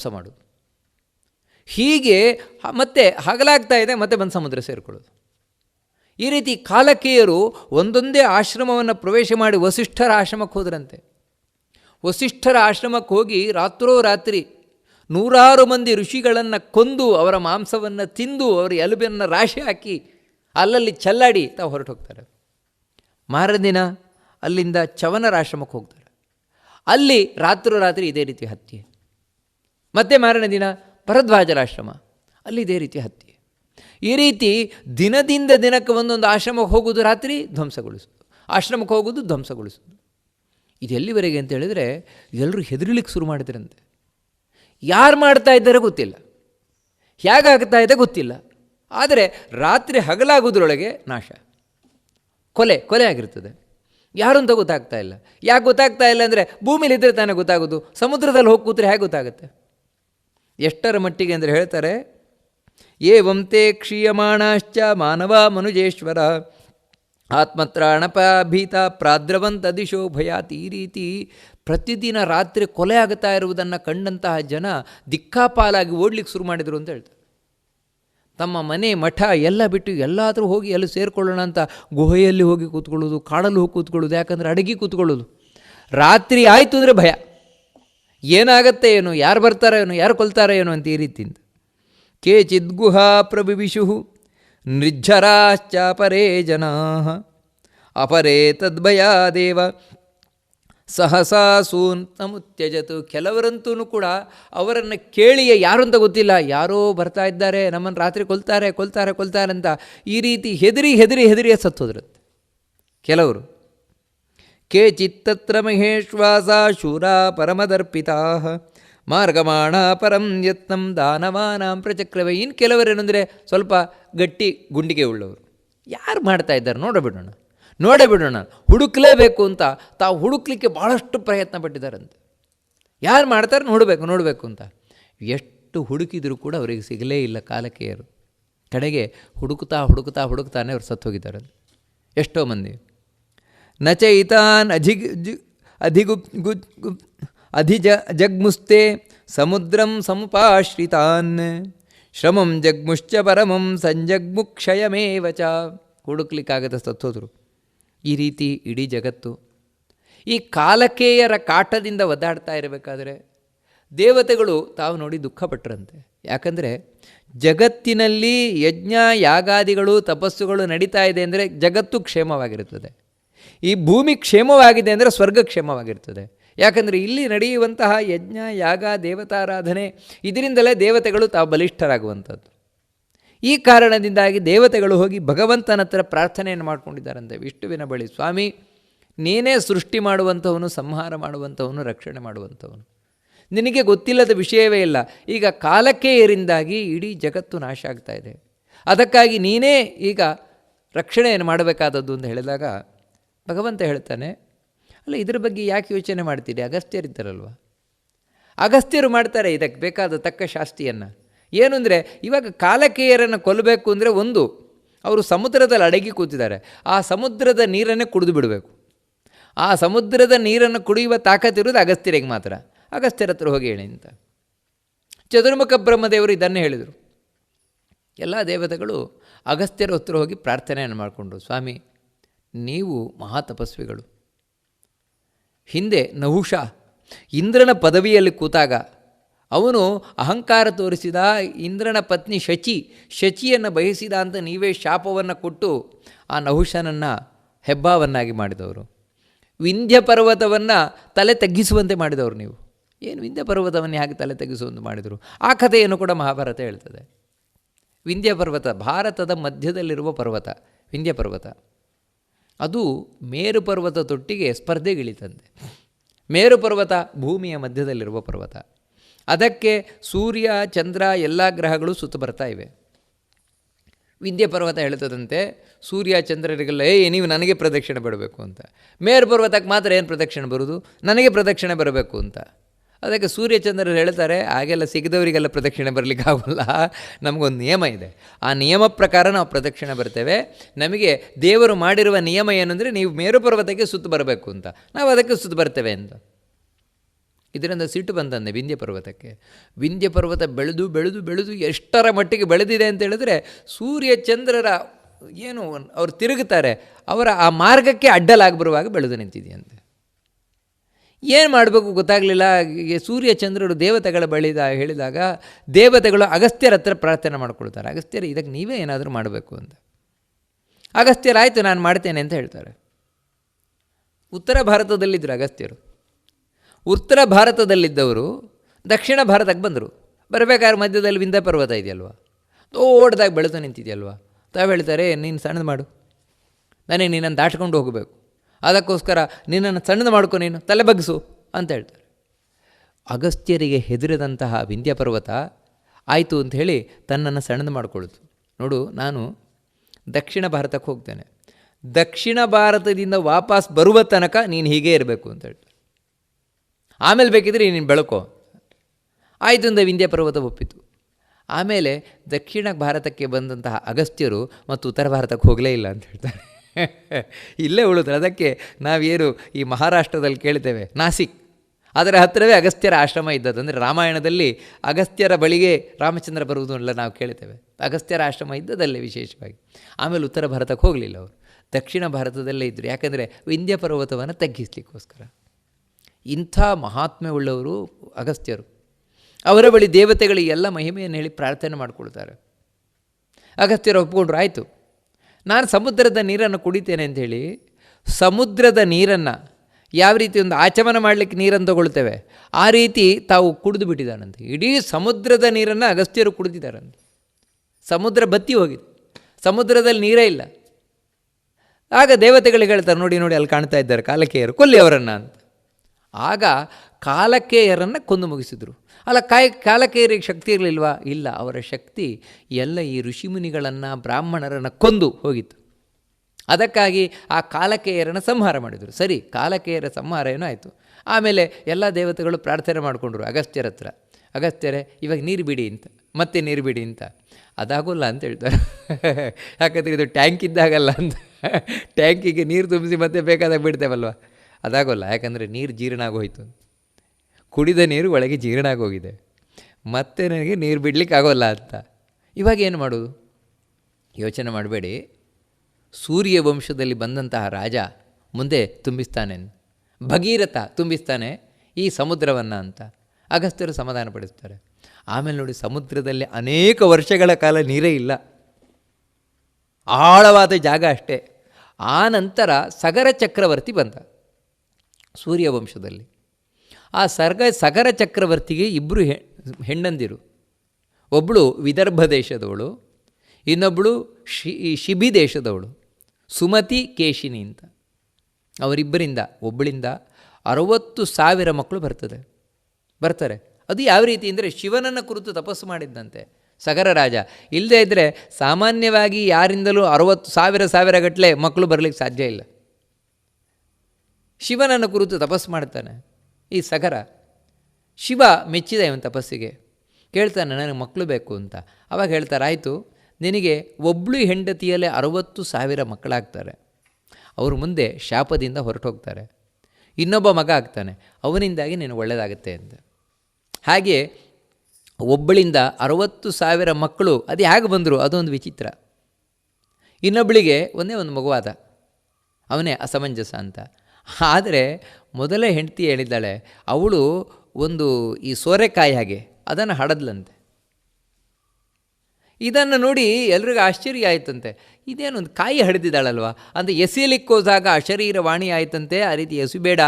ಧ್ವಂಸ ಮಾಡೋದು ಹೀಗೆ ಮತ್ತೆ ಹಗಲಾಗ್ತಾ ಇದೆ, ಮತ್ತೆ ಬಂದು ಸಮುದ್ರ ಸೇರಿಕೊಳ್ಳೋದು. ಈ ರೀತಿ ಕಾಲಕೇಯರು ಒಂದೊಂದೇ ಆಶ್ರಮವನ್ನು ಪ್ರವೇಶ ಮಾಡಿ ವಸಿಷ್ಠರ ಆಶ್ರಮಕ್ಕೆ ಹೋದ್ರಂತೆ. ವಸಿಷ್ಠರ ಆಶ್ರಮಕ್ಕೆ ಹೋಗಿ ರಾತ್ರೋರಾತ್ರಿ ನೂರಾರು ಮಂದಿ ಋಷಿಗಳನ್ನು ಕೊಂದು ಅವರ ಮಾಂಸವನ್ನು ತಿಂದು ಅವರ ಎಲುಬೆಯನ್ನು ರಾಶಿ ಹಾಕಿ ಅಲ್ಲಲ್ಲಿ ಚೆಲ್ಲಾಡಿ ತಾವು ಹೊರಟು ಹೋಗ್ತಾರೆ. ಮಾರದಿನ ಅಲ್ಲಿಂದ ಚವನರ ಆಶ್ರಮಕ್ಕೆ ಹೋಗ್ತಾರೆ. ಅಲ್ಲಿ ರಾತ್ರೋರಾತ್ರಿ ಇದೇ ರೀತಿ ಹತ್ಯೆ. ಮತ್ತೆ ಮಾರನೇ ದಿನ ಭರದ್ವಾಜರಾಶ್ರಮ. ಅಲ್ಲಿ ಇದೇ ರೀತಿ ಹತ್ಯೆ ಈ ರೀತಿ ದಿನದಿಂದ ದಿನಕ್ಕೆ ಒಂದೊಂದು ಆಶ್ರಮಕ್ಕೆ ಹೋಗೋದು ರಾತ್ರಿ ಧ್ವಂಸಗೊಳಿಸೋದು ಆಶ್ರಮಕ್ಕೆ ಹೋಗೋದು ಧ್ವಂಸಗೊಳಿಸೋದು ಇದೆಲ್ಲಿವರೆಗೆ ಅಂತ ಹೇಳಿದರೆ ಎಲ್ಲರೂ ಹೆದರಿಲಿಕ್ಕೆ ಶುರು ಮಾಡಿದ್ರಂತೆ ಯಾರು ಮಾಡ್ತಾ ಇದ್ದಾರೆ ಗೊತ್ತಿಲ್ಲ. ಹೇಗಾಗ್ತಾ ಇದೆ ಗೊತ್ತಿಲ್ಲ. ಆದರೆ ರಾತ್ರಿ ಹಗಲಾಗೋದ್ರೊಳಗೆ ನಾಶ. ಕೊಲೆ ಕೊಲೆ ಆಗಿರ್ತದೆ. ಯಾರು ಅಂತ ಗೊತ್ತಾಗ್ತಾ ಇಲ್ಲ. ಯಾಕೆ ಗೊತ್ತಾಗ್ತಾ ಇಲ್ಲ ಅಂದರೆ ಭೂಮಿಲಿದ್ದರೆ ತಾನೇ ಗೊತ್ತಾಗೋದು ಸಮುದ್ರದಲ್ಲಿ ಹೋಗಿ ಕೂತ್ರೆ ಹೇಗೆ ಗೊತ್ತಾಗುತ್ತೆ? ಎಷ್ಟರ ಮಟ್ಟಿಗೆ ಅಂದರೆ ಹೇಳ್ತಾರೆ ಏವಂತೆ ಕ್ಷೀಯಮಾಣಾಶ್ಚ ಮಾನವ ಮನುಜೇಶ್ವರ, ಆತ್ಮತ್ರಾಣಪಾಭೀತ ಪ್ರಾದ್ರವಂತ ದಿಶೋ ಭಯಾತ್ ಈ ರೀತಿ ಪ್ರತಿದಿನ ರಾತ್ರಿ ಕೊಲೆ ಆಗ್ತಾ ಇರುವುದನ್ನು ಕಂಡಂತಹ ಜನ ದಿಕ್ಕಾಪಾಲಾಗಿ ಓಡ್ಲಿಕ್ಕೆ ಶುರು ಮಾಡಿದರು ಅಂತ ಹೇಳ್ತಾರೆ. ತಮ್ಮ ಮನೆ ಮಠ ಎಲ್ಲ ಬಿಟ್ಟು ಎಲ್ಲಾದರೂ ಹೋಗಿ ಎಲ್ಲಿ ಸೇರಿಕೊಳ್ಳೋಣ ಅಂತ ಗುಹೆಯಲ್ಲಿ ಹೋಗಿ ಕೂತ್ಕೊಳ್ಳೋದು, ಕಾಡಲ್ಲಿ ಹೋಗಿ ಕೂತ್ಕೊಳ್ಳೋದು, ಯಾಕಂದರೆ ಅಡಗಿ ಕೂತ್ಕೊಳ್ಳೋದು. ರಾತ್ರಿ ಆಯಿತು ಅಂದರೆ ಭಯ. ಏನಾಗತ್ತೆ ಏನು? ಯಾರು ಬರ್ತಾರೋ ಏನು? ಯಾರು ಕೊಲ್ತಾರೋ ಏನು ಅಂತ ಈ ರೀತಿಯಿಂದ ಕೇಚಿದ್ಗುಹಾ ಪ್ರವಿವಿಶು ನಿರ್ಜರಾಶ್ಚಾಪರೇ ಜನಾ ಅಪರೇ ತದ್ಭಯಾದೇವ ಸಹಸಾ ಸೂನ್ ತಮುತ್ಯಜತು ಕೆಲವರಂತೂ ಕೂಡ ಅವರನ್ನು ಕೇಳಿಯೇ ಯಾರು ಅಂತ ಗೊತ್ತಿಲ್ಲ. ಯಾರೋ ಬರ್ತಾ ಇದ್ದಾರೆ, ನಮ್ಮನ್ನು ರಾತ್ರಿ ಕೊಲ್ತಾರೆ ಕೊಲ್ತಾರೆ ಕೊಲ್ತಾರೆ ಅಂತ ಈ ರೀತಿ ಹೆದರಿ ಹೆದರಿ ಹೆದರಿಯೇ ಸತ್ತೋದ್ರಂತೆ. ಕೆಲವರು. ಕೇಚಿತ್ತತ್ರ ಮಹೇಶ್ವಾಸ ಶೂರ ಪರಮದರ್ಪಿತಾ ಮಾರ್ಗಮಾಣ ಪರಂ ಯತ್ನಂ ದಾನವಾನಾಂ ಪ್ರಚಕ್ರವೇ ಇನ್ನು ಕೆಲವರೇನೆಂದರೆ ಸ್ವಲ್ಪ ಗಟ್ಟಿ ಗುಂಡಿಗೆ ಉಳ್ಳವರು. ಯಾರು ಮಾಡ್ತಾ ಇದ್ದಾರೆ ನೋಡಬಿಡೋಣ. ನೋಡಬಿಡೋಣ. ಹುಡುಕ್ಲೇಬೇಕು ಅಂತ ತಾವು ಹುಡುಕ್ಲಿಕ್ಕೆ ಭಾಳಷ್ಟು ಪ್ರಯತ್ನ ಪಟ್ಟಿದ್ದಾರಂತೆ. ಯಾರು ಮಾಡ್ತಾರೆ ನೋಡಬೇಕು ನೋಡಬೇಕು ಅಂತ. ಎಷ್ಟು ಹುಡುಕಿದರೂ ಕೂಡ ಅವರಿಗೆ ಸಿಗಲೇ ಇಲ್ಲ ಕಾಲಕೇಯರು ಕಡೆಗೆ ಹುಡುಕ್ತಾ ಹುಡುಕ್ತಾ ಹುಡುಕ್ತಾನೆ ಅವ್ರು ಸತ್ತು ಹೋಗಿದ್ದಾರೆ ಎಷ್ಟೋ ಮಂದಿ. ನ ಅಧಿ ಅಧಿಗ್ ಗುಪ್ ಗುಪ್ ಅಧಿಜ ಜಗ್ಮುಸ್ತೆ ಸಮುದ್ರಂ ಸಮುಪಾಶ್ರಿತಾನ್. ಶ್ರಮಂ ಜಗ್ಮುಶ್ಚ ಪರಮಂ ಸಂಜಗ್ಮುಕ್ಷಯಮೇವ ಚ. ಹುಡುಕ್ಲಿಕ್ಕಾಗದ ಸತ್ತೋದ್ರು. ಈ ರೀತಿ ಇಡೀ ಜಗತ್ತು. ಈ ಕಾಲಕೇಯರ ಕಾಟದಿಂದ ಒದ್ದಾಡ್ತಾ ಇರಬೇಕಾದ್ರೆ ದೇವತೆಗಳು ತಾವು ನೋಡಿ ದುಃಖಪಟ್ಟರಂತೆ ಯಾಕಂದರೆ ಜಗತ್ತಿನಲ್ಲಿ ಯಜ್ಞ ಯಾಗಾದಿಗಳು ತಪಸ್ಸುಗಳು ನಡೀತಾ ಇದೆ ಅಂದರೆ ಜಗತ್ತು ಕ್ಷೇಮವಾಗಿರುತ್ತದೆ. ಈ ಭೂಮಿ ಕ್ಷೇಮವಾಗಿದೆ ಅಂದರೆ ಸ್ವರ್ಗ ಕ್ಷೇಮವಾಗಿರ್ತದೆ. ಯಾಕಂದರೆ ಇಲ್ಲಿ ನಡೆಯುವಂತಹ ಯಜ್ಞ, ಯಾಗ, ದೇವತಾರಾಧನೆ, ಇದರಿಂದಲೇ ದೇವತೆಗಳು ತಾವು ಬಲಿಷ್ಠರಾಗುವಂಥದ್ದು. ಈ ಕಾರಣದಿಂದಾಗಿ ದೇವತೆಗಳು ಹೋಗಿ ಭಗವಂತನ ಹತ್ರ ಪ್ರಾರ್ಥನೆಯನ್ನು ಮಾಡಿಕೊಂಡಿದ್ದಾರಂತೆ. ವಿಷ್ಣುವಿನ ಬಳಿ, ಸ್ವಾಮಿ, ನೀನೇ ಸೃಷ್ಟಿ ಮಾಡುವಂಥವನು, ಸಂಹಾರ ಮಾಡುವಂಥವನು, ರಕ್ಷಣೆ ಮಾಡುವಂಥವನು. ನಿನಗೆ ಗೊತ್ತಿಲ್ಲದ ವಿಷಯವೇ ಇಲ್ಲ. ಈಗ ಕಾಲಕ್ಕೆ ಏರಿಂದಾಗಿ ಇಡೀ ಜಗತ್ತು ನಾಶ ಆಗ್ತಾ ಇದೆ. ಅದಕ್ಕಾಗಿ ನೀನೇ ಈಗ ರಕ್ಷಣೆಯನ್ನು ಮಾಡಬೇಕಾದದ್ದು, ಅಂತ ಹೇಳಿದಾಗ ಭಗವಂತ ಹೇಳ್ತಾನೆ, ಅಲ್ಲ, ಇದ್ರ ಬಗ್ಗೆ ಯಾಕೆ ಯೋಚನೆ ಮಾಡ್ತೀರಿ? ಅಗಸ್ತ್ಯರಿದ್ದಾರಲ್ವ ಅಗಸ್ತ್ಯರು ಮಾಡ್ತಾರೆ, ಇದಕ್ಕೆ ಬೇಕಾದ ತಕ್ಕ ಶಾಸ್ತಿಯನ್ನು. ಏನು ಅಂದರೆ, ಇವಾಗ ಕಾಲಕೇಯರನ್ನು ಕೊಲ್ಲಬೇಕು ಅಂದರೆ ಒಂದು, ಅವರು ಸಮುದ್ರದಲ್ಲಿ ಅಡಗಿ ಕೂತಿದ್ದಾರೆ. ಆ ಸಮುದ್ರದ ನೀರನ್ನೇ ಕುಡಿದು ಬಿಡಬೇಕು. ಆ ಸಮುದ್ರದ ನೀರನ್ನು ಕುಡಿಯುವ ತಾಕತ್ತಿರೋದು ಅಗಸ್ತ್ಯರಿಗೆ ಮಾತ್ರ. ಅಗಸ್ತ್ಯರ ಹತ್ರ ಹೋಗಿ ಹೇಳಿ ಅಂತ. ಚತುರ್ಮುಖ ಬ್ರಹ್ಮದೇವರು ಇದನ್ನೇ ಹೇಳಿದರು. ಎಲ್ಲ ದೇವತೆಗಳು ಅಗಸ್ತ್ಯರ ಹತ್ರ ಹೋಗಿ ಪ್ರಾರ್ಥನೆಯನ್ನು ಮಾಡಿಕೊಂಡ್ರು. ಸ್ವಾಮಿ ನೀವು ಮಹಾತಪಸ್ವಿಗಳು. ಹಿಂದೆ ನಹುಷ ಇಂದ್ರನ ಪದವಿಯಲ್ಲಿ ಕೂತಾಗ ಅವನು ಅಹಂಕಾರ ತೋರಿಸಿದ ಇಂದ್ರನ ಪತ್ನಿ ಶಚಿ, ಶಚಿಯನ್ನು ಬಯಸಿದ ಅಂತ ನೀವೇ ಶಾಪವನ್ನು ಕೊಟ್ಟು ಆ ನಹುಷನನ್ನು ಹೆಬ್ಬಾವನ್ನಾಗಿ ಮಾಡಿದವರು. ವಿಂಧ್ಯ ಪರ್ವತವನ್ನು ತಲೆ ತಗ್ಗಿಸುವಂತೆ ಮಾಡಿದವರು ನೀವು. ಏನು ವಿಂಧ್ಯ ಪರ್ವತವನ್ನು ಹೇಗೆ ತಲೆ ತಗ್ಗಿಸುವಂತೆ ಮಾಡಿದರು? ಆ ಕಥೆಯನ್ನು ಕೂಡ ಮಹಾಭಾರತ ಹೇಳ್ತದೆ. ವಿಂಧ್ಯ ಪರ್ವತ, ಭಾರತದ ಮಧ್ಯದಲ್ಲಿರುವ ಪರ್ವತ, ವಿಂಧ್ಯ ಪರ್ವತ. ಅದು ಮೇರು ಪರ್ವತ ತೊಟ್ಟಿಗೆ ಸ್ಪರ್ಧೆಗಿಳಿತಂತೆ. ಮೇರು ಪರ್ವತ ಭೂಮಿಯ ಮಧ್ಯದಲ್ಲಿರುವ ಪರ್ವತ. ಅದಕ್ಕೆ ಸೂರ್ಯ, ಚಂದ್ರ ಎಲ್ಲ ಗ್ರಹಗಳು ಸುತ್ತ ಬರ್ತಾ ಇವೆ. ವಿಂಧ್ಯ ಪರ್ವತ ಹೇಳ್ತದಂತೆ, ಸೂರ್ಯ, ಚಂದ್ರರಿಗೆಲ್ಲ ಏ ನೀವು ನನಗೆ ಪ್ರದಕ್ಷಿಣೆ ಬರಬೇಕು ಅಂತ. ಮೇರು ಪರ್ವತಕ್ಕೆ ಮಾತ್ರ ಏನು ಪ್ರದಕ್ಷಿಣೆ ಬರೋದು ನನಗೆ ಪ್ರದಕ್ಷಿಣೆ ಬರಬೇಕು ಅಂತ. ಅದಕ್ಕೆ ಸೂರ್ಯಚಂದ್ರರು ಹೇಳ್ತಾರೆ, ಹಾಗೆಲ್ಲ ಸಿಗದವರಿಗೆಲ್ಲ ಪ್ರದಕ್ಷಿಣೆ ಬರಲಿಕ್ಕೆ ಆಗೋಲ್ಲ. ನಮಗೊಂದು ನಿಯಮ ಇದೆ. ಆ ನಿಯಮ ಪ್ರಕಾರ ನಾವು ಪ್ರದಕ್ಷಿಣೆ ಬರ್ತೇವೆ. ನಮಗೆ ದೇವರು ಮಾಡಿರುವ ನಿಯಮ ಏನಂದರೆ ನೀವು ಮೇರು ಪರ್ವತಕ್ಕೆ ಸುತ್ತು ಬರಬೇಕು ಅಂತ. ನಾವು ಅದಕ್ಕೆ ಸುತ್ತು ಬರ್ತೇವೆ ಅಂತ. ಇದರಿಂದ ಸಿಟ್ಟು ಬಂದಂದೆ ವಿಂಧ್ಯ ಪರ್ವತಕ್ಕೆ. ವಿಂಧ್ಯ ಪರ್ವತ ಬೆಳೆದು ಬೆಳೆದು ಬೆಳೆದು ಎಷ್ಟರ ಮಟ್ಟಿಗೆ ಬೆಳೆದಿದೆ ಅಂತ ಹೇಳಿದ್ರೆ, ಸೂರ್ಯಚಂದ್ರರ ಏನು, ಅವ್ರು ತಿರುಗುತ್ತಾರೆ. ಅವರ ಆ ಮಾರ್ಗಕ್ಕೆ ಅಡ್ಡಲಾಗಿ ಬರುವಾಗ ಬೆಳೆದು ನಿಂತಿದೆಯಂತೆ. ಏನು ಮಾಡಬೇಕು ಗೊತ್ತಾಗಲಿಲ್ಲ. ಸೂರ್ಯ ಚಂದ್ರರು ದೇವತೆಗಳ ಬಳಿದ ಹೇಳಿದಾಗ ದೇವತೆಗಳು ಅಗಸ್ತ್ಯರ ಹತ್ರ ಪ್ರಾರ್ಥನೆ ಮಾಡ್ಕೊಳ್ತಾರೆ. ಅಗಸ್ತ್ಯರು, ಇದಕ್ಕೆ ನೀವೇ ಏನಾದರೂ ಮಾಡಬೇಕು ಅಂತ. ಅಗಸ್ತ್ಯರಾಯಿತು ನಾನು ಮಾಡ್ತೇನೆ ಅಂತ ಹೇಳ್ತಾರೆ. ಉತ್ತರ ಭಾರತದಲ್ಲಿದ್ದರು ಅಗಸ್ತ್ಯರು. ಉತ್ತರ ಭಾರತದಲ್ಲಿದ್ದವರು ದಕ್ಷಿಣ ಭಾರತಕ್ಕೆ ಬಂದರು. ಬರಬೇಕಾದ್ರೆ ಮಧ್ಯದಲ್ಲಿ ವಿಂಧ್ಯ ಪರ್ವತ ಇದೆಯಲ್ವ? ದೊಡ್ಡದಾಗಿ ಬೆಳೆದು ನಿಂತಿದೆಯಲ್ವ? ತಾವು ಹೇಳ್ತಾರೆ, ನೀನು ಸಣ್ಣದು ಮಾಡು. ನನಗೆ ನೀನನ್ನು ದಾಟ್ಕೊಂಡು ಹೋಗಬೇಕು. ಅದಕ್ಕೋಸ್ಕರ ನಿನ್ನನ್ನು ಸಣ್ಣದು ಮಾಡ್ಕೊ ನೀನು, ತಲೆ ಬಗ್ಸು ಅಂತ ಹೇಳ್ತಾರೆ. ಅಗಸ್ತ್ಯರಿಗೆ ಹೆದರಿದಂತಹ ವಿಂಧ್ಯ ಪರ್ವತ ಆಯಿತು ಅಂತ ಹೇಳಿ ತನ್ನನ್ನು ಸಣ್ಣದು ಮಾಡಿಕೊಳ್ತು ನೋಡು, ನಾನು ದಕ್ಷಿಣ ಭಾರತಕ್ಕೆ ಹೋಗ್ತೇನೆ. ದಕ್ಷಿಣ ಭಾರತದಿಂದ ವಾಪಸ್ ಬರುವ ತನಕ ನೀನು ಹೀಗೇ ಇರಬೇಕು ಅಂತ ಹೇಳ್ತಾರೆ. ಆಮೇಲೆ ಬೇಕಿದ್ರೆ ನೀನು ಬೆಳಕೋ. ಆಯಿತು ಅಂದ ವಿಂಧ್ಯ ಪರ್ವತ ಒಪ್ಪಿತು. ಆಮೇಲೆ ದಕ್ಷಿಣ ಭಾರತಕ್ಕೆ ಬಂದಂತಹ ಅಗಸ್ತ್ಯರು ಮತ್ತು ಉತ್ತರ ಭಾರತಕ್ಕೆ ಹೋಗಲೇ ಇಲ್ಲ ಅಂತ ಹೇಳ್ತಾರೆ. ಇಲ್ಲೇ ಉಳಿದ್ರೆ ಅದಕ್ಕೆ ನಾವೇನು ಈ ಮಹಾರಾಷ್ಟ್ರದಲ್ಲಿ ಕೇಳ್ತೇವೆ, ನಾಸಿಕ್. ಅದರ ಹತ್ತಿರವೇ ಅಗಸ್ತ್ಯರ ಆಶ್ರಮ ಇದ್ದದ್ದು. ಅಂದರೆ ರಾಮಾಯಣದಲ್ಲಿ ಅಗಸ್ತ್ಯರ ಬಳಿಗೆ ರಾಮಚಂದ್ರ ಬರುವುದನ್ನೆಲ್ಲ ನಾವು ಕೇಳ್ತೇವೆ. ಅಗಸ್ತ್ಯರ ಆಶ್ರಮ ಇದ್ದದಲ್ಲೇ ವಿಶೇಷವಾಗಿ. ಆಮೇಲೆ ಉತ್ತರ ಭಾರತಕ್ಕೆ ಹೋಗಲಿಲ್ಲ ಅವರು. ದಕ್ಷಿಣ ಭಾರತದಲ್ಲೇ ಇದ್ದರು ಯಾಕಂದರೆ ವಿಂಧ್ಯ ಪರ್ವತವನ್ನು ತಗ್ಗಿಸ್ಲಿಕ್ಕೋಸ್ಕರ. ಇಂಥ ಮಹಾತ್ಮೆ ಉಳ್ಳವರು ಅಗಸ್ತ್ಯರು. ಅವರ ಬಳಿ ದೇವತೆಗಳಿಗೆಲ್ಲ ಮಹಿಮೆಯನ್ನು ಹೇಳಿ ಪ್ರಾರ್ಥನೆ ಮಾಡಿಕೊಳ್ತಾರೆ. ಅಗಸ್ತ್ಯರು ಒಪ್ಪಿಕೊಂಡ್ರು ಆಯಿತು. ನಾನು ಸಮುದ್ರದ ನೀರನ್ನು ಕುಡಿತೇನೆ ಅಂಥೇಳಿ ಸಮುದ್ರದ ನೀರನ್ನು ಯಾವ ರೀತಿ ಒಂದು ಆಚಮನ ಮಾಡಲಿಕ್ಕೆ ನೀರನ್ನು ತಗೊಳ್ತೇವೆ, ಆ ರೀತಿ ತಾವು ಕುಡಿದು ಬಿಟ್ಟಿದ್ದಾರಂತೆ. ಇಡೀ ಸಮುದ್ರದ ನೀರನ್ನು ಅಗಸ್ತ್ಯರು ಕುಡಿದಿದ್ದಾರಂತೆ. ಸಮುದ್ರ ಬತ್ತಿ ಹೋಗಿದೆ. ಸಮುದ್ರದಲ್ಲಿ ನೀರೇ ಇಲ್ಲ. ಆಗ ದೇವತೆಗಳಿಗೆ ಹೇಳ್ತಾರೆ, ನೋಡಿ ನೋಡಿ, ಅಲ್ಲಿ ಕಾಣ್ತಾ ಇದ್ದಾರೆ ಕಾಲಕೇಯರು, ಕೊಲ್ಲಿ ಅವರನ್ನು ಅಂತ. ಆಗ ಕಾಲಕೇಯರನ್ನು ಕೊಂದು ಮುಗಿಸಿದರು. ಅಲ್ಲ, ಕಾಯ ಕಾಲಕೇರಿಗೆ ಶಕ್ತಿ ಇರಲಿಲ್ವಾ? ಇಲ್ಲ, ಅವರ ಶಕ್ತಿ ಎಲ್ಲ ಈ ಋಷಿಮುನಿಗಳನ್ನು, ಬ್ರಾಹ್ಮಣರನ್ನು ಕೊಂದು ಹೋಗಿತ್ತು. ಅದಕ್ಕಾಗಿ ಆ ಕಾಲಕೇಯರನ್ನು ಸಂಹಾರ ಮಾಡಿದರು. ಸರಿ, ಕಾಲಕೇಯರ ಸಂಹಾರ ಏನೋ ಆಯಿತು. ಆಮೇಲೆ ಎಲ್ಲ ದೇವತೆಗಳು ಪ್ರಾರ್ಥನೆ ಮಾಡಿಕೊಂಡ್ರು, ಅಗಸ್ತ್ಯರ ಹತ್ರ. ಅಗಸ್ತ್ಯರೇ, ಇವಾಗ ನೀರು ಬಿಡಿ ಅಂತ. ಮತ್ತೆ ನೀರು ಬಿಡಿ ಅಂತ. ಅದಾಗೋಲ್ಲ ಅಂತ ಹೇಳ್ತಾರೆ. ಯಾಕಂದರೆ ಇದು ಟ್ಯಾಂಕ್ ಇದ್ದಾಗಲ್ಲ ಅಂತ. ಟ್ಯಾಂಕಿಗೆ ನೀರು ತುಂಬಿಸಿ ಮತ್ತೆ ಬೇಕಾದಾಗ ಬಿಡ್ತೇವಲ್ವ? ಅದಾಗೋಲ್ಲ. ಯಾಕಂದರೆ ನೀರು ಜೀರ್ಣ ಆಗೋಯ್ತು ಕುಡಿದ ನೀರು ಒಳಗೆ ಜೀರ್ಣ ಆಗೋಗಿದೆ ಮತ್ತೆ ನನಗೆ ನೀರು ಬಿಡ್ಲಿಕ್ಕೆ ಆಗೋಲ್ಲ ಅಂತ. ಇವಾಗ ಏನು ಮಾಡೋದು? ಯೋಚನೆ ಮಾಡಬೇಡಿ. ಸೂರ್ಯ ವಂಶದಲ್ಲಿ ಬಂದಂತಹ ರಾಜ ಮುಂದೆ ತುಂಬಿಸ್ತಾನೆ. ಭಗೀರಥ ತುಂಬಿಸ್ತಾನೆ ಈ ಸಮುದ್ರವನ್ನು ಅಂತ. ಅಗಸ್ತ್ಯರು ಸಮಾಧಾನ ಪಡಿಸ್ತಾರೆ. ಆಮೇಲೆ ನೋಡಿ ಸಮುದ್ರದಲ್ಲಿ ಅನೇಕ ವರ್ಷಗಳ ಕಾಲ ನೀರೇ ಇಲ್ಲ. ಆಳವಾದ ಜಾಗ ಅಷ್ಟೇ. ಆ ನಂತರ ಸಗರ ಚಕ್ರವರ್ತಿ ಬಂದ. ಸೂರ್ಯವಂಶದಲ್ಲಿ ಆ ಸರ್ಗ, ಸಗರ ಚಕ್ರವರ್ತಿಗೆ ಇಬ್ಬರು ಹೆಣ್ಣಂದಿರು. ಒಬ್ಬಳು ವಿದರ್ಭ ದೇಶದವಳು ಇನ್ನೊಬ್ಬಳು ಶಿ ಶಿಬಿ ದೇಶದವಳು. ಸುಮತಿ, ಕೇಶಿನಿ ಅಂತ. ಅವರಿಬ್ಬರಿಂದ ಒಬ್ಬಳಿಂದ ಅರವತ್ತು ಸಾವಿರ ಮಕ್ಕಳು ಬರ್ತದೆ. ಬರ್ತಾರೆ. ಅದು ಯಾವ ರೀತಿ ಅಂದರೆ ಶಿವನನ್ನು ಕುರಿತು ತಪಸ್ಸು ಮಾಡಿದ್ದಂತೆ. ಸಗರ ರಾಜ. ಇಲ್ಲದೇ ಇದ್ದರೆ ಸಾಮಾನ್ಯವಾಗಿ ಯಾರಿಂದಲೂ ಅರವತ್ತು ಸಾವಿರ ಸಾವಿರ ಗಟ್ಟಲೆ ಮಕ್ಕಳು ಬರಲಿಕ್ಕೆ ಸಾಧ್ಯ ಇಲ್ಲ. ಶಿವನನ್ನು ಕುರಿತು ತಪಸ್ಸು ಮಾಡ್ತಾನೆ. ಈ ಸಗರ, ಶಿವ ಮೆಚ್ಚಿದ ಇವನ ತಪಸ್ಸಿಗೆ. ಕೇಳ್ತಾನೆ, ನನಗೆ ಮಕ್ಕಳು ಬೇಕು ಅಂತ. ಅವಾಗ ಹೇಳ್ತಾರೆ, ಆಯಿತು, ನಿನಗೆ ಒಬ್ಬಳು ಹೆಂಡತಿಯಲ್ಲೇ ಅರವತ್ತು ಸಾವಿರ ಮಕ್ಕಳಾಗ್ತಾರೆ. ಅವರು ಮುಂದೆ ಶಾಪದಿಂದ ಹೊರಟೋಗ್ತಾರೆ. ಇನ್ನೊಬ್ಬ ಮಗ ಆಗ್ತಾನೆ. ಅವನಿಂದಾಗಿ ನೀನು ಒಳ್ಳೆಯದಾಗುತ್ತೆ ಅಂತ. ಹಾಗೆ ಒಬ್ಬಳಿಂದ ಅರವತ್ತು ಸಾವಿರ ಮಕ್ಕಳು, ಅದು ಹೇಗೆ ಬಂದರು? ಅದೊಂದು ವಿಚಿತ್ರ. ಇನ್ನೊಬ್ಬಳಿಗೆ ಒಂದೇ ಒಂದು ಮಗುವಾದ. ಅವನೇ ಅಸಮಂಜಸ ಅಂತ. ಆದರೆ ಮೊದಲೇ ಹೆಂಡತಿ ಹೇಳಿದ್ದಾಳೆ, ಅವಳು ಒಂದು ಈ ಸೋರೆಕಾಯಿ ಹಾಗೆ, ಅದನ್ನು ಹಡದ್ಲಂತೆ. ಇದನ್ನು ನೋಡಿ ಎಲ್ರಿಗೂ ಆಶ್ಚರ್ಯ ಆಯ್ತಂತೆ. ಇದೇನೊಂದು ಕಾಯಿ ಹಡಿದಿದ್ದಾಳಲ್ವ? ಅಂದರೆ ಎಸೆಯಲಿಕ್ಕೆ ಹೋದಾಗ ಅಶರೀರ ವಾಣಿ ಆಯ್ತಂತೆ, ಆ ರೀತಿ ಎಸಿಬೇಡ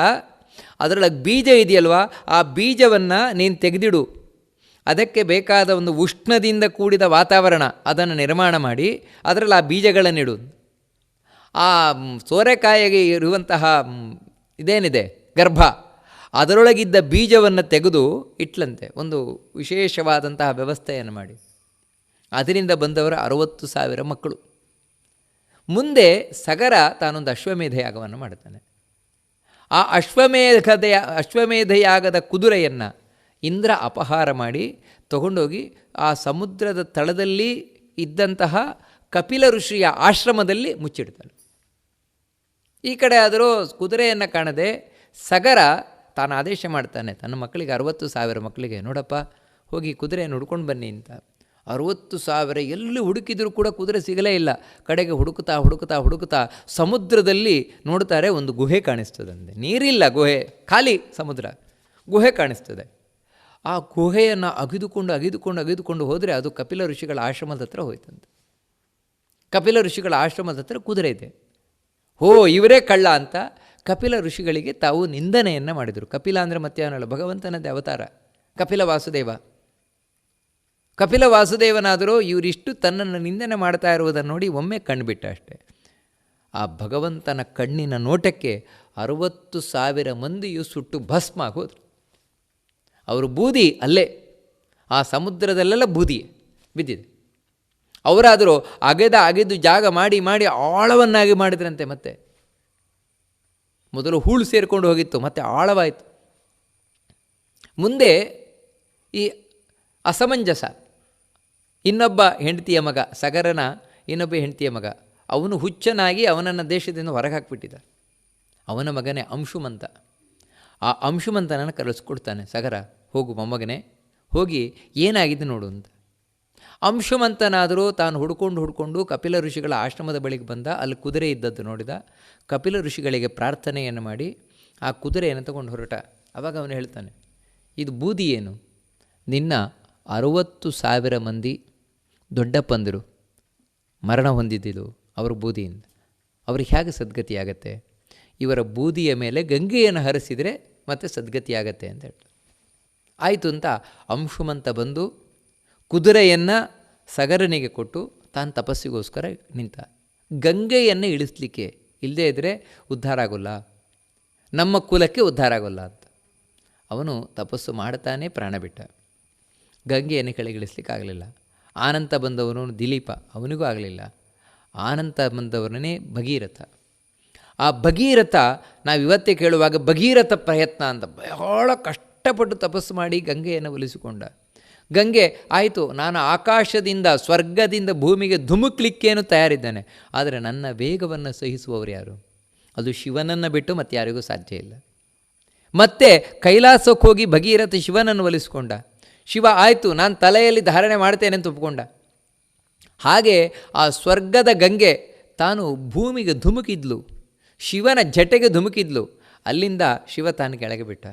ಅದರೊಳಗೆ ಬೀಜ ಇದೆಯಲ್ವ? ಆ ಬೀಜವನ್ನು ನೀನು ತೆಗೆದಿಡು. ಅದಕ್ಕೆ ಬೇಕಾದ ಒಂದು ಉಷ್ಣದಿಂದ ಕೂಡಿದ ವಾತಾವರಣ ಅದನ್ನು ನಿರ್ಮಾಣ ಮಾಡಿ, ಅದರಲ್ಲಿ ಆ ಬೀಜಗಳನ್ನಿಡು. ಆ ಸೋರೆಕಾಯಿಗೆ ಇರುವಂತಹ ಇದೇನಿದೆ? ಗರ್ಭ. ಅದರೊಳಗಿದ್ದ ಬೀಜವನ್ನು ತೆಗೆದು ಇಟ್ಲಂತೆ. ಒಂದು ವಿಶೇಷವಾದಂತಹ ವ್ಯವಸ್ಥೆಯನ್ನು ಮಾಡಿ. ಅದರಿಂದ ಬಂದವರ ಅರುವತ್ತು ಸಾವಿರ ಮಕ್ಕಳು. ಮುಂದೆ ಸಗರ ತಾನೊಂದು ಅಶ್ವಮೇಧ ಯಾಗವನ್ನು ಮಾಡ್ತಾನೆ ಆ ಅಶ್ವಮೇಧದೆಯ ಅಶ್ವಮೇಧಯಾಗದ ಕುದುರೆಯನ್ನು ಇಂದ್ರ ಅಪಹಾರ ಮಾಡಿ ತಗೊಂಡೋಗಿ ಆ ಸಮುದ್ರದ ತಳದಲ್ಲಿ ಇದ್ದಂತಹ ಕಪಿಲ ಋಷಿಯ ಆಶ್ರಮದಲ್ಲಿ ಮುಚ್ಚಿಡ್ತಾನೆ. ಈ ಕಡೆ ಆದರೂ ಕುದುರೆಯನ್ನು ಕಾಣದೆ ಸಗರ ತಾನು ಆದೇಶ ಮಾಡ್ತಾನೆ, ತನ್ನ ಮಕ್ಕಳಿಗೆ ಅರವತ್ತು ಸಾವಿರ ಮಕ್ಕಳಿಗೆ, ನೋಡಪ್ಪ, ಹೋಗಿ ಕುದುರೆ ಹುಡ್ಕೊಂಡು ಬನ್ನಿ ಅಂತ. ಅರುವತ್ತು ಸಾವಿರ ಎಲ್ಲಿ ಹುಡುಕಿದರೂ ಕೂಡ ಕುದುರೆ ಸಿಗಲೇ ಇಲ್ಲ. ಕಡೆಗೆ ಹುಡುಕುತ್ತಾ ಹುಡುಕುತ್ತಾ ಹುಡುಕುತ್ತಾ ಸಮುದ್ರದಲ್ಲಿ ನೋಡ್ತಾರೆ, ಒಂದು ಗುಹೆ ಕಾಣಿಸ್ತದಂತೆ. ನೀರಿಲ್ಲ ಗುಹೆ, ಖಾಲಿ ಸಮುದ್ರ, ಗುಹೆ ಕಾಣಿಸ್ತದೆ. ಆ ಗುಹೆಯನ್ನು ಅಗಿದುಕೊಂಡು ಅಗಿದುಕೊಂಡು ಅಗಿದುಕೊಂಡು ಹೋದರೆ ಅದು ಕಪಿಲ ಋಷಿಗಳ ಆಶ್ರಮದ ಹತ್ರ ಹೋಯ್ತಂತೆ. ಕಪಿಲ ಋಷಿಗಳ ಆಶ್ರಮದ ಹತ್ರ ಕುದುರೆ ಇದೆ. ಹೋ, ಇವರೇ ಕಳ್ಳ ಅಂತ ಕಪಿಲ ಋಷಿಗಳಿಗೆ ತಾವು ನಿಂದನೆಯನ್ನು ಮಾಡಿದರು. ಕಪಿಲ ಅಂದರೆ ಮತ್ತೆ ಏನಲ್ಲ ಭಗವಂತನದೇ ಅವತಾರ. ಕಪಿಲ ವಾಸುದೇವ. ಕಪಿಲ ವಾಸುದೇವನಾದರೂ ಇವರಿಷ್ಟು ತನ್ನನ್ನು ನಿಂದನೆ ಮಾಡ್ತಾ ಇರುವುದನ್ನು ನೋಡಿ ಒಮ್ಮೆ ಕಣ್ಬಿಟ್ಟ ಅಷ್ಟೆ. ಆ ಭಗವಂತನ ಕಣ್ಣಿನ ನೋಟಕ್ಕೆ ಅರುವತ್ತು ಸಾವಿರ ಮಂದಿಯು ಸುಟ್ಟು ಭಸ್ಮ ಆಗೋದು ಅವರು ಬೂದಿ ಅಲ್ಲೇ. ಆ ಸಮುದ್ರದಲ್ಲೆಲ್ಲ ಬೂದಿ ಬಿದ್ದಿದೆ. ಅವರಾದರೂ ಅಗೆದ ಅಗೆದು ಜಾಗ ಮಾಡಿ ಮಾಡಿ ಆಳವನ್ನಾಗಿ ಮಾಡಿದ್ರಂತೆ ಮತ್ತೆ. ಮೊದಲು ಹೂಳು ಸೇರಿಕೊಂಡು ಹೋಗಿತ್ತು, ಮತ್ತೆ ಆಳವಾಯಿತು. ಮುಂದೆ ಈ ಅಸಮಂಜಸ, ಇನ್ನೊಬ್ಬ ಹೆಂಡತಿಯ ಮಗ, ಸಗರನ ಇನ್ನೊಬ್ಬ ಹೆಂಡತಿಯ ಮಗ, ಅವನು ಹುಚ್ಚನಾಗಿ ಅವನನ್ನು ದೇಶದಿಂದ ಹೊರಗೆ ಹಾಕಿಬಿಟ್ಟಿದ್ದ ಅವನ ಮಗನೇ ಅಂಶುಮಂತ. ಆ ಅಂಶುಮಂತನನ್ನು ಕರೆಸ್ಕೊಡ್ತಾನೆ ಸಗರ, ಹೋಗು ಮೊಮ್ಮಗನೇ, ಹೋಗಿ ಏನಾಗಿದೆ ನೋಡು ಅಂತ. ಅಂಶುಮಂತನಾದರೂ ತಾನು ಹುಡ್ಕೊಂಡು ಹುಡ್ಕೊಂಡು ಕಪಿಲ ಋಷಿಗಳ ಆಶ್ರಮದ ಬಳಿಗೆ ಬಂದ. ಅಲ್ಲಿ ಕುದುರೆ ಇದ್ದದ್ದು ನೋಡಿದ. ಕಪಿಲ ಋಷಿಗಳಿಗೆ ಪ್ರಾರ್ಥನೆಯನ್ನು ಮಾಡಿ ಆ ಕುದುರೆಯನ್ನು ತಗೊಂಡು ಹೊರಟ. ಅವಾಗ ಅವನು ಹೇಳ್ತಾನೆ, ಇದು ಬೂದಿ ಏನು? ನಿನ್ನ ಅರುವತ್ತು ಸಾವಿರ ಮಂದಿ ದೊಡ್ಡಪ್ಪಂದರು ಮರಣ ಹೊಂದಿದ್ದಿದ್ದು ಅವರ ಬೂದಿಯಿಂದ. ಅವ್ರಿಗೆ ಹೇಗೆ ಸದ್ಗತಿ ಆಗತ್ತೆ ಇವರ ಬೂದಿಯ ಮೇಲೆ ಗಂಗೆಯನ್ನು ಹರಿಸಿದರೆ ಮತ್ತೆ ಸದ್ಗತಿ ಆಗತ್ತೆ ಅಂತ ಹೇಳ್ತಾರೆ ಆಯಿತು ಅಂತ ಅಂಶುಮಂತ ಬಂದು ಕುದುರೆಯನ್ನು ಸಗರನಿಗೆ ಕೊಟ್ಟು ತಾನು ತಪಸ್ಸಿಗೋಸ್ಕರ ನಿಂತ. ಗಂಗೆಯನ್ನು ಇಳಿಸ್ಲಿಕ್ಕೆ ಇಲ್ಲದೇ ಇದ್ದರೆ ಉದ್ಧಾರ ಆಗೋಲ್ಲ. ನಮ್ಮ ಕುಲಕ್ಕೆ ಉದ್ಧಾರ ಆಗೋಲ್ಲ ಅಂತ. ಅವನು ತಪಸ್ಸು ಮಾಡ್ತಾನೆ ಪ್ರಾಣ ಬಿಟ್ಟ. ಗಂಗೆಯನ್ನು ಕೆಳಗಿಳಿಸ್ಲಿಕ್ಕೆ ಆಗಲಿಲ್ಲ. ಆನಂತ ಬಂದವನು ದಿಲೀಪ, ಅವನಿಗೂ ಆಗಲಿಲ್ಲ. ಆನಂತ ಬಂದವನೇ ಭಗೀರಥ. ಆ ಭಗೀರಥ, ನಾವು ಇವತ್ತೇ ಕೇಳುವಾಗ ಭಗೀರಥ ಪ್ರಯತ್ನ ಅಂತ ಬಹಳ ಕಷ್ಟಪಟ್ಟು ತಪಸ್ಸು ಮಾಡಿ ಗಂಗೆಯನ್ನು ಒಲಿಸಿಕೊಂಡ. ಗಂಗೆ, ಆಯಿತು, ನಾನು ಆಕಾಶದಿಂದ, ಸ್ವರ್ಗದಿಂದ ಭೂಮಿಗೆ ಧುಮುಕ್ಲಿಕ್ಕೇನು ತಯಾರಿದ್ದೇನೆ. ಆದರೆ ನನ್ನ ವೇಗವನ್ನು ಸಹಿಸುವವರು ಯಾರು? ಅದು ಶಿವನನ್ನು ಬಿಟ್ಟು ಮತ್ತೆ ಯಾರಿಗೂ ಸಾಧ್ಯ ಇಲ್ಲ. ಮತ್ತೆ ಕೈಲಾಸಕ್ಕೆ ಹೋಗಿ ಭಗೀರಥ ಶಿವನನ್ನು ಒಲಿಸಿಕೊಂಡ. ಶಿವ, ಆಯಿತು, ನಾನು ತಲೆಯಲ್ಲಿ ಧಾರಣೆ ಮಾಡ್ತೇನೆ ಅಂತ ಒಪ್ಕೊಂಡ ಹಾಗೆ ಆ ಸ್ವರ್ಗದ ಗಂಗೆ ತಾನು ಭೂಮಿಗೆ ಧುಮುಕಿದ್ಲು. ಶಿವನ ಜಟೆಗೆ ಧುಮುಕಿದ್ಲು. ಅಲ್ಲಿಂದ ಶಿವ ತಾನು ಕೆಳಗೆ ಬಿಟ್ಟ.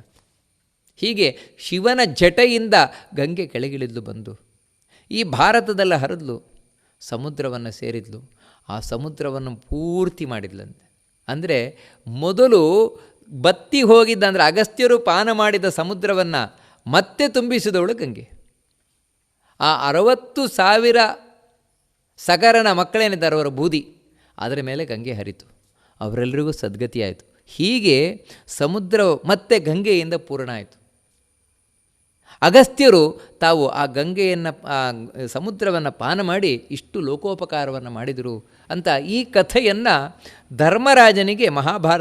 ಹೀಗೆ ಶಿವನ ಜಟೆಯಿಂದ ಗಂಗೆ ಕೆಳಗಿಳಿದ್ಲು ಬಂದು ಈ ಭಾರತದಲ್ಲಿ ಹರಿದ್ಲು, ಸಮುದ್ರವನ್ನು ಸೇರಿದ್ಲು. ಆ ಸಮುದ್ರವನ್ನು ಪೂರ್ತಿ ಮಾಡಿದ್ಲಂತೆ. ಅಂದರೆ ಮೊದಲು ಬತ್ತಿ ಹೋಗಿದ್ದ, ಅಂದರೆ ಅಗಸ್ತ್ಯರು ಪಾನ ಮಾಡಿದ ಸಮುದ್ರವನ್ನು ಮತ್ತೆ ತುಂಬಿಸಿದವಳು ಗಂಗೆ. ಆ ಅರವತ್ತು ಸಾವಿರ ಸಗರನ ಮಕ್ಕಳೇನಿದ್ದಾರೆ ಅವರ ಬೂದಿ, ಅದರ ಮೇಲೆ ಗಂಗೆ ಹರಿತು. ಅವರೆಲ್ಲರಿಗೂ ಸದ್ಗತಿಯಾಯಿತು. ಹೀಗೆ ಸಮುದ್ರ ಮತ್ತೆ ಗಂಗೆಯಿಂದ ಪೂರ್ಣ ಆಯಿತು. ಅಗಸ್ತ್ಯರು ತಾವು ಆ ಗಂಗೆಯನ್ನು ಸಮುದ್ರವನ್ನು ಪಾನ ಮಾಡಿ ಇಷ್ಟು ಲೋಕೋಪಕಾರವನ್ನು ಮಾಡಿದರು ಅಂತ ಈ ಕಥೆಯನ್ನು ಧರ್ಮರಾಜನಿಗೆ ಮಹಾಭಾರತ